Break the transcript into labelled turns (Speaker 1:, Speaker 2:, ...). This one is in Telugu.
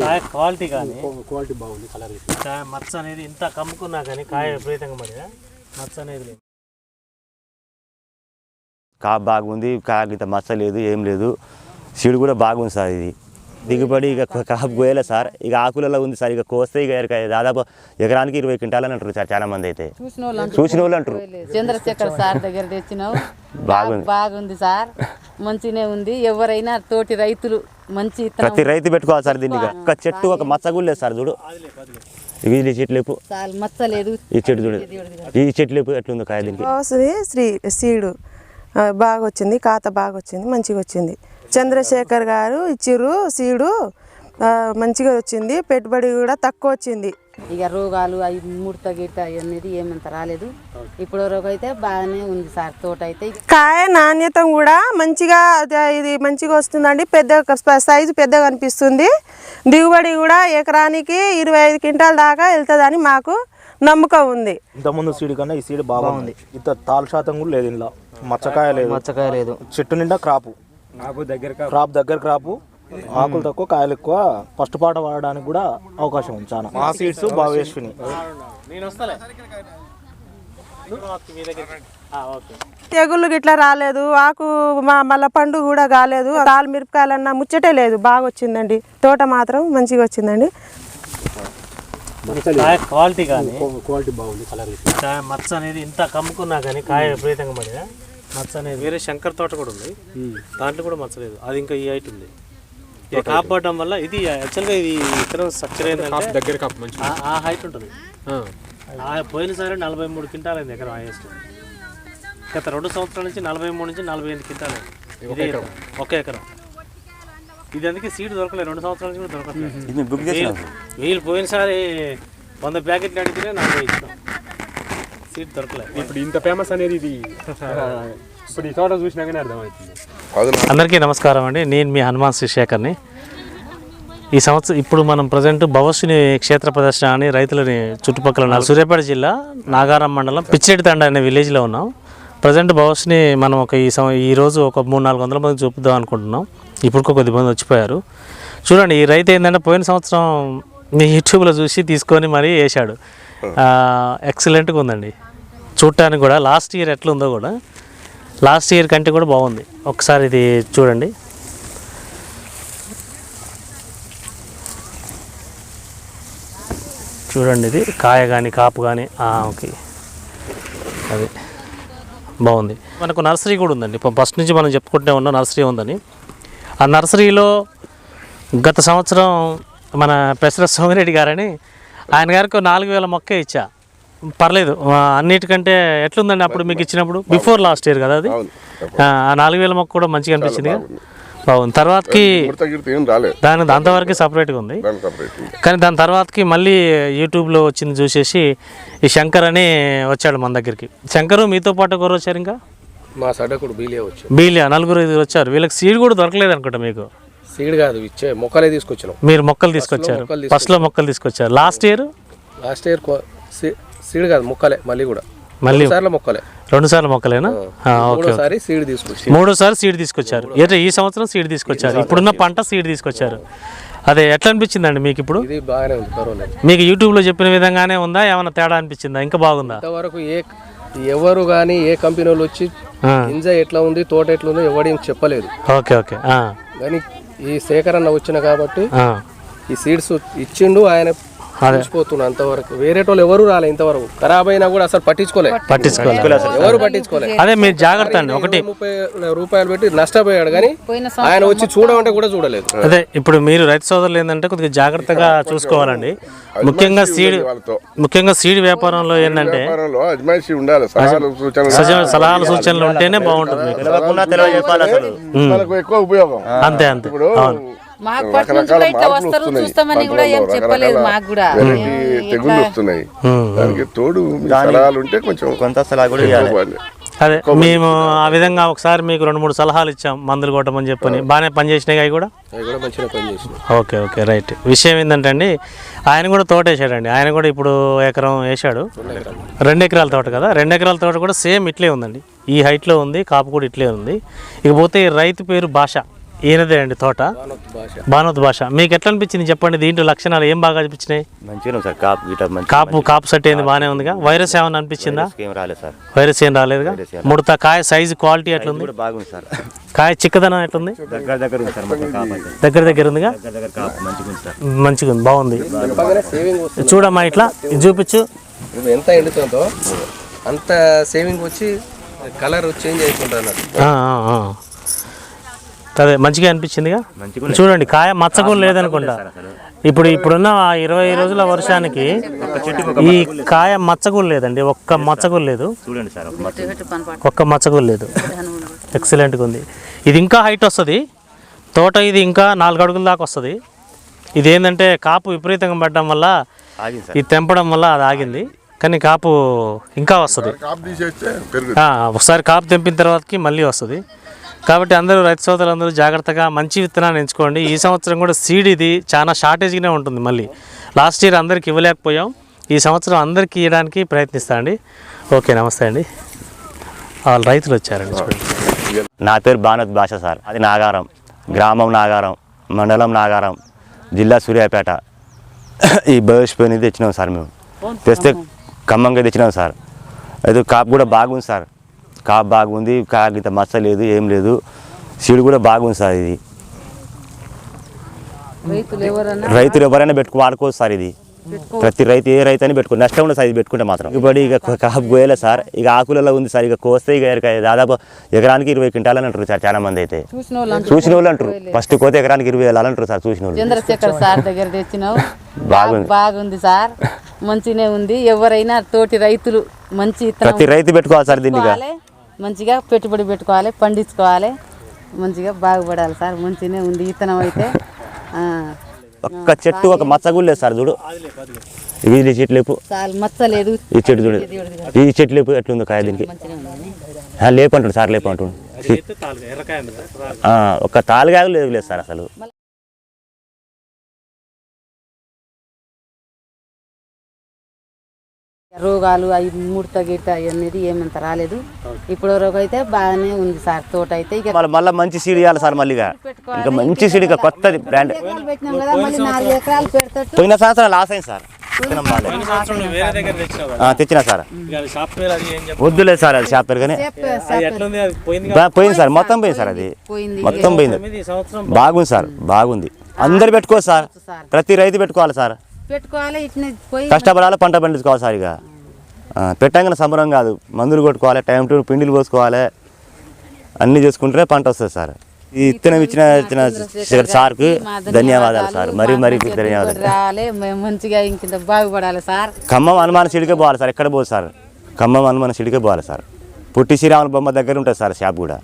Speaker 1: కాయ క్వాలిటీ కానీ
Speaker 2: క్వాలిటీ బాగుంది కలర్
Speaker 1: కాయ మచ్చ అనేది ఇంత కమ్ముకున్నా కానీ కాయ విపరీతంగా పడినా మచ్చ అనేది లేదు.
Speaker 3: కాపు బాగుంది కాకు ఇంత మచ్చ లేదు ఏం లేదు. సీడు కూడా బాగుంది సార్ ఇది. దిగుబడి ఇక కా- కాపు కోయలే సార్. ఇక ఆకులలో ఉంది సార్. ఇక కోస్తే ఇక ఎరక- దాదాపు ఎకరానికి ఇరవై క్వింటాలని అంటారు సార్ చాలా మంది అయితే.
Speaker 4: చూసిన వాళ్ళు అంటారు.
Speaker 3: చూసిన వాళ్ళు అంటారు
Speaker 4: చంద్రశేఖర్ సార్ దగ్గర తెచ్చినావు.
Speaker 3: బాగుంది.
Speaker 4: బాగుంది సార్. మంచిగానే ఉంది. ఎవరైనా తోటి రైతులు మంచి
Speaker 3: ప్రతి రైతు పెట్టుకోవాలి సార్ దీన్ని ఇక. ఒక చెట్టు ఒక మచ్చ కూడా లేదు సార్ చూడు. చెట్లు లేపు
Speaker 4: చాలు మచ్చలేదు
Speaker 3: ఈ చెట్టు చూడు. ఈ చెట్లు లేపు ఎట్లుందో కాయ దీనికి.
Speaker 5: వస్తుంది శ్రీ సీడు. బాగా వచ్చింది కాత బాగా వచ్చింది మంచిగా వచ్చింది చంద్రశేఖర్ గారు ఇచ్చిర్రు సీడు. మంచిగా వచ్చింది. పెట్టుబడి కూడా తక్కువ వచ్చింది.
Speaker 4: ఇక రోగాలు అవి ముడత గిట్ట అనేది ఏమంత రాలేదు. ఇప్పుడు వరకు అయితే బాగానే ఉంది సార్ తోట అయితే
Speaker 5: కాయ నాణ్యత కూడా మంచిగా ఇది మంచిగా వస్తుందండి. పెద్ద సైజు పెద్దగా అనిపిస్తుంది. దిగుబడి కూడా ఎకరానికి ఇరవై ఐదు క్వింటాల దాకా వెళ్తుందని మాకు నమ్మకం ఉంది.
Speaker 6: ఇంతకుముందు సీడ్ కన్నా ఈ సీడ్ బాగుంది. ఇంత తాలు శాతం కూడా లేదు ఇందులో. మచ్చకాయ లేదు.
Speaker 7: మచ్చకాయ లేదు.
Speaker 6: చెట్టు నిండా క్రాపు. క్రాప్ దగ్గర క్రాపు. ఆకులు తక్కువ కాయలు ఎక్కువ ఫస్ట్ పాట వాడడానికి కూడా అవకాశం ఉంది చాలా. మా సీడ్స్ బాగా వేసుకుని
Speaker 5: తెగుళ్ళు గిట్లా రాలేదు ఆకు మా మళ్ళా పండు కూడా కాలేదు తాలు మిరపకాయలన్నా ముచ్చటే లేదు బాగా వచ్చిందండి. తోట మాత్రం మంచిగా వచ్చిందండి.
Speaker 1: కాయ క్వాలిటీ కానీ
Speaker 2: క్వాలిటీ బాగుంది కలర్
Speaker 1: మచ్చ అనేది ఇంత కమ్ముకున్నా కానీ కాయ విపరీతంగా పడినా మచ్చ అనేది. వేరే శంకర్ తోట కూడా ఉంది. దాంట్లో కూడా మచ్చ లేదు. అది ఇంకా ఈ హైట్ ఉంది. ఇది కాపాడడం వల్ల ఇది యాక్చువల్గా ఇది ఇతర స్ట్రక్చర్ ఏంటంటే
Speaker 2: దగ్గర కాపు మంచి
Speaker 1: ఆ- హైట్ ఉంటుంది. ఆ. పోయినసారి నలభై మూడు క్వింటాలు అయింది ఎకరం హైయెస్ట్ గత రెండు సంవత్సరాల నుంచి నలభై మూడు నుంచి నలభై ఎనిమిది క్వింటాలు ఇదే ఒక ఎకరం. ఇది అందుకే సీడ్ దొరకలేదు రెండు సంవత్సరాల నుంచి కూడా దొరకట్లేదు.
Speaker 3: ఇది బుక్ చేసినాం
Speaker 1: వీళ్ళు పోయినసారి వంద ప్యాకెట్లు అడిగితే నలభై ఇచ్చినాం సీట్ దొరకలేదు.
Speaker 2: ఇప్పుడు ఇంత ఫేమస్ అనేది ఇది. ఇప్పుడు ఈ తోట చూసినాకనే అర్థమవుతుంది.
Speaker 1: అందరికీ నమస్కారం అండి. నేను మీ హనుమాన్ శేఖర్ని. ఈ సంవత్సరం ఇప్పుడు మనం ప్రజెంట్ భవస్సుని క్షేత్ర ప్రదర్శన అని రైతులని చుట్టుపక్కల ఉన్న సూర్యాపేట జిల్లా నాగారం మండలం పిచ్చేటి తండ అనే విలేజ్లో ఉన్నాం. ప్రజెంట్ భవస్ని మనం ఒక ఈ సం ఈ రోజు ఒక మూడు నాలుగు వందల మంది చూపుదాం అనుకుంటున్నాం. ఇప్పుడు కొద్ది మంది వచ్చిపోయారు. చూడండి ఈ రైతు ఏంటంటే పోయిన సంవత్సరం మీ యూట్యూబ్లో చూసి తీసుకొని మరీ వేశాడు. ఎక్సలెంట్గా ఉందండి. చూడటానికి కూడా లాస్ట్ ఇయర్ ఎట్లుందో కూడా. లాస్ట్ ఇయర్ కంటే కూడా బాగుంది. ఒకసారి ఇది చూడండి. చూడండి ఇది కాయ కానీ కాపు కానీ ఓకే. అది బాగుంది. మనకు నర్సరీ కూడా ఉందండి. ఇప్పుడు ఫస్ట్ నుంచి మనం చెప్పుకుంటూనే ఉన్నాం నర్సరీ ఉందని. ఆ నర్సరీలో గత సంవత్సరం మన పెసర సోమిరెడ్డి గారని ఆయన గారికి నాలుగు వేల మొక్కే ఇచ్చా. పర్లేదు. అన్నిటికంటే ఎట్లుందండి అప్పుడు మీకు ఇచ్చినప్పుడు? బిఫోర్ లాస్ట్ ఇయర్ కదా అది? నాలుగు వేల మొక్క కూడా మంచిగా అనిపించింది? బాగుంది. తర్వాతకి దాని అంతవరకు సపరేట్గా ఉంది. కానీ దాని తర్వాతకి మళ్ళీ యూట్యూబ్లో వచ్చింది చూసేసి ఈ శంకర్ అని వచ్చాడు మన దగ్గరికి. శంకరు మీతో పాటు ఒకరు వచ్చారు ఇంకా?
Speaker 8: మా సడకుడు బీలే వచ్చు
Speaker 1: బీలియా నలుగురు ఐదుగురు వచ్చారు. వీళ్ళకి సీడ్ కూడా దొరకలేదు అనుకుంటా మీకు?
Speaker 8: సీడ్ కాదు ఇచ్చే మొక్కలే తీసుకొచ్చినాం.
Speaker 1: మీరు మొక్కలు తీసుకొచ్చారు. ఫస్ట్లో మొక్కలు తీసుకొచ్చారు. Last year
Speaker 8: last year seed కాదు మొక్కలే మళ్ళీ కూడా.
Speaker 1: మళ్ళీ
Speaker 8: సార్లు మొక్కలే.
Speaker 1: రెండు సార్లు మొక్కలేనా?
Speaker 8: మూడోసారి సీడ్ తీసుకొచ్చి.
Speaker 1: మూడోసారి సీడ్ తీసుకొచ్చారు. అంటే ఈ సంవత్సరం సీడ్ తీసుకొచ్చారు? ఇప్పుడున్న పంట సీడ్ తీసుకొచ్చారు. అదే ఎట్లా అనిపించిందండి మీకు ఇప్పుడు?
Speaker 8: ఇది బాగానే ఉంది
Speaker 1: మీకు యూట్యూబ్లో చెప్పిన విధంగానే ఉందా? ఏమైనా తేడా అనిపించిందా? ఇంకా బాగుందా?
Speaker 8: ఇంతవరకు ఏ ఎవరు కానీ ఏ కంపెనీ వాళ్ళు వచ్చి గింజ ఎట్లా ఉంది తోట ఎట్లా ఉంది ఎవడేం చెప్పలేదు.
Speaker 1: Okay okay.
Speaker 8: కానీ ఈ సేకరణ వచ్చిన కాబట్టి. ఈ సీడ్స్ ఇచ్చిండు ఆయన పోతున్నా అంతవరకు. వేరే వాళ్ళు ఎవరు రాలే ఇంతవరకు. ఖరాబ్ అయినా కూడా అసలు పట్టించుకోలే.
Speaker 1: పట్టించుకోవాలి
Speaker 8: ఎవరు పట్టించుకోలే.
Speaker 1: అదే మీరు జాగ్రత్త అండి. ఒకటి.
Speaker 8: ముప్పై రూపాయలు పెట్టి నష్టపోయాడు కానీ ఆయన వచ్చి చూడమంటే కూడా చూడలేదు.
Speaker 1: అదే ఇప్పుడు మీరు రైతు సోదరులు ఏంటంటే కొద్దిగా జాగ్రత్తగా చూసుకోవాలండి. ముఖ్యంగా సీడ్ ముఖ్యంగా సీడ్ వ్యాపారంలో ఏంటంటే
Speaker 9: వ్యాపారంలో అజమాయిషీ ఉండాలి. సలహాలు సూచనలు.
Speaker 1: సజ- సలహాలు సూచనలు ఉంటేనే బాగుంటుంది అంతే అంతే.
Speaker 4: మాకు పట్టు నుంచి కూడా ఇట్లా వస్తారు చూస్తామని కూడా ఏం చెప్పలేదు మాకు కూడా.
Speaker 9: వెరైటీ తెగుళ్ళు వస్తున్నాయి.
Speaker 1: ఉమ్.
Speaker 9: దానికి తోడు మీ సలహాలు ఉంటే కొంచెం
Speaker 3: కొంత సలహా కూడా ఇవ్వాలి.
Speaker 9: బాగుంది.
Speaker 1: అదే మేము ఆ విధంగా ఒకసారి మీకు రెండు మూడు సలహాలు ఇచ్చాం మందులు కొట్టమని చెప్పని. బాగానే పనిచేసినాయి అవి కూడా? Okay okay right. విషయం ఏంటంటే అండి ఆయన కూడా తోట వేసాడండి ఆయన కూడా ఇప్పుడు ఎకరం వేసాడు రెండు ఎకరాల తోట కదా? రెండు ఎకరాల తోట కూడా సేమ్ ఇట్లే ఉందండి. ఈ హైట్లో ఉంది కాపు కూడా ఇట్లే ఉంది. ఇకపోతే ఈ రైతు పేరు భాష. ఈయనదే అండి తోట?
Speaker 8: భాష.
Speaker 1: భానోత్ భాష. మీకు ఎట్లా అనిపించింది చెప్పండి? దీంట్లో లక్షణాలు ఏం బాగా అనిపించినాయి?
Speaker 3: మంచిగా ఉంది సార్ కాపు గిట్ట మంచి
Speaker 1: కాపు కాపు సెట్ అయింది బాగానే ఉందిగా? వైరస్ ఏమైనా అనిపించిందా?
Speaker 3: ఏం రాలేదు సార్.
Speaker 1: వైరస్ ఏం రాలేదుగా? ముడత కాయ సైజు క్వాలిటీ ఎట్లుంది?
Speaker 3: బాగుంది సార్.
Speaker 1: కాయ చిక్కదనం ఎట్లుంది?
Speaker 3: దగ్గర దగ్గర ఉంది సార్
Speaker 1: దగ్గర దగ్గర ఉందిగా?
Speaker 3: దగ్గర దగ్గర కాపు మంచిగా ఉంది
Speaker 1: ఉంది బాగుంది.
Speaker 8: చెప్పగానే సేవింగ్ వస్తుంది.
Speaker 1: చూడమ్మా ఇట్లా ఇది చూపించు.
Speaker 8: ఎంత ఎండుతుందో అంత సేవింగ్ వచ్చి కలర్ చేంజ్
Speaker 1: ఆ. అదే మంచిగా అనిపించిందిగా?
Speaker 3: మంచిగా
Speaker 1: చూడండి కాయ మచ్చకం లేదనుకుంటా. ఇప్పుడు ఇప్పుడున్న ఆ ఇరవై రోజుల వర్షానికి ఈ కాయ మచ్చకం లేదండి ఒక్క మచ్చకం లేదు. ఒక్క మచ్చకం లేదు. ఎక్సలెంట్గా ఉంది. ఇది ఇంకా హైట్ వస్తుంది. తోట ఇది ఇంకా నాలుగు అడుగుల దాకా వస్తుంది. ఇది ఏంటంటే కాపు విపరీతంగా పడడం వల్ల ఇది తెంపడం వల్ల అది ఆగింది. కానీ కాపు ఇంకా వస్తుంది.
Speaker 9: కాపు తీసేస్తే పెరుగు
Speaker 1: ఆ, ఒకసారి కాపు తెంపిన తర్వాతకి మళ్ళీ వస్తుంది. కాబట్టి అందరూ రైతు సోదరులందరూ జాగ్రత్తగా మంచి విత్తనాన్ని ఎంచుకోండి. ఈ సంవత్సరం కూడా సీడ్ ఇది చాలా షార్టేజ్గానే ఉంటుంది మళ్ళీ. లాస్ట్ ఇయర్ అందరికి ఇవ్వలేకపోయాం. ఈ సంవత్సరం అందరికీ ఇవ్వడానికి ప్రయత్నిస్తా అండి. ఓకే నమస్తే అండి. వాళ్ళు రైతులు వచ్చారండి చూడండి.
Speaker 3: నా పేరు భానత్ భాష సార్. అది నాగారం. గ్రామం నాగారం మండలం నాగారం జిల్లా సూర్యాపేట. ఈ బయోస్పేని తెచ్చినాం సార్ మేము. తెస్తే ఖమ్మంగా తెచ్చినాం సార్. అయితే కాపు కూడా బాగుంది సార్. కాపు బాగుంది కాకు ఇంత మచ్చ లేదు ఏం లేదు. సీడ్ కూడా బాగుంది సార్ ఇది.
Speaker 4: రైతులు
Speaker 3: ఎవరైనా పెట్టుకు వాడుకోవచ్చు సార్ ఇది. ప్రతి రైతు ఏ రైతు అని పెట్టుకో నష్టం ఉండదు సార్ ఇది పెట్టుకుంటే మాత్రం. ఇప్పుడు ఇక కాపు గోయలే సార్. ఇక ఆకులలో ఉంది సార్ ఇక కోస్తే ఇక దాదాపు ఎకరానికి ఇరవై క్వింటాలని అంటారు సార్ చాలా మంది అయితే.
Speaker 4: చూసిన వాళ్ళు అంటారు.
Speaker 3: ఫస్ట్ కోతే ఎకరానికి ఇరవై వేలు అంటారు సార్ చూసిన
Speaker 4: చంద్రశేఖర్ సార్ దగ్గర తెచ్చినావు.
Speaker 3: బాగుంది.
Speaker 4: బాగుంది సార్. మంచిగానే ఉంది. ఎవరైనా తోటి రైతులు మంచి
Speaker 3: ప్రతి రైతు పెట్టుకోవాలి సార్ దీన్ని
Speaker 4: మంచిగా పెట్టుబడి పెట్టుకోవాలి పండించుకోవాలి. మంచిగా బాగుపడాలి సార్ మంచిగానే ఉంది విత్తనం అయితే.
Speaker 3: ఒక్క చెట్టు ఒక మచ్చ కూడా లేదు సార్ చూడు. ఈ చెట్లు లేపు.
Speaker 4: చాలా మచ్చలేదు
Speaker 3: ఈ చెట్టు చూడు. ఈ చెట్లు లేపు ఎట్లుందో కాయ దీనికి. ఆ, లేపు అంటాడు సార్ లేపు అంటాడు. ఆ, ఒక్క తాలుగాగు లేదు లేదు సార్ అసలు.
Speaker 4: రోగాలు అవి ముడత గిట్ట అనేది ఏమంత రాలేదు. ఇప్పుడు వరకు అయితే బాగానే ఉంది సార్ తోట అయితే ఇక
Speaker 3: మళ్ళీ మళ్ళీ మంచి సీడ్ ఇవ్వాలి సార్ మళ్ళీ ఇక. మంచి సీడ్ ఇక కొత్తది బ్రాండ్
Speaker 4: ఎకరాలు పెట్టినాం కదా మళ్ళీ నాలుగు ఎకరాలు పెడతట్టు.
Speaker 3: పోయిన సంవత్సరం లాస్ అయింది సార్. తెచ్చినా సార్. వద్దులేదు సార్ అది షాప్ పేరు కానీ.
Speaker 1: పోయింది
Speaker 3: సార్ మొత్తం పోయింది సార్ అది.
Speaker 4: పోయింది.
Speaker 3: మొత్తం పోయింది.
Speaker 1: ఈ సంవత్సరం
Speaker 3: బాగుంది సార్ బాగుంది. అందరు పెట్టుకోవచ్చు సార్. ప్రతి రైతు పెట్టుకోవాలి సార్.
Speaker 4: పెట్టుకోవాలి ఇట్లా పోయి
Speaker 3: కష్టపడాలి పంట పండించుకోవాలి సార్ ఇక ఆ, పెట్టంగానే సంబరం కాదు. మందులు కొట్టుకోవాలి టైం టు పిండిలు పోసుకోవాలి. అన్నీ చేసుకుంటే పంట వస్తుంది సార్. ఈ ఇత్తనం ఇచ్చిన ఇచ్చిన సార్కు ధన్యవాదాలు. సార్. మరీ మరీ ధన్యవాదాలు.
Speaker 4: రావాలి మేము మంచిగా ఇంకింత బాగుపడాలి సార్.
Speaker 3: ఖమ్మం హనుమాన్ సిడికే పోవాలి సార్. ఎక్కడ పోదు సార్? ఖమ్మం హనుమాన్ సిడికే పోవాలి సార్. పుట్టి శ్రీరాముల బొమ్మ దగ్గర ఉంటుంది సార్ షాప్ కూడా.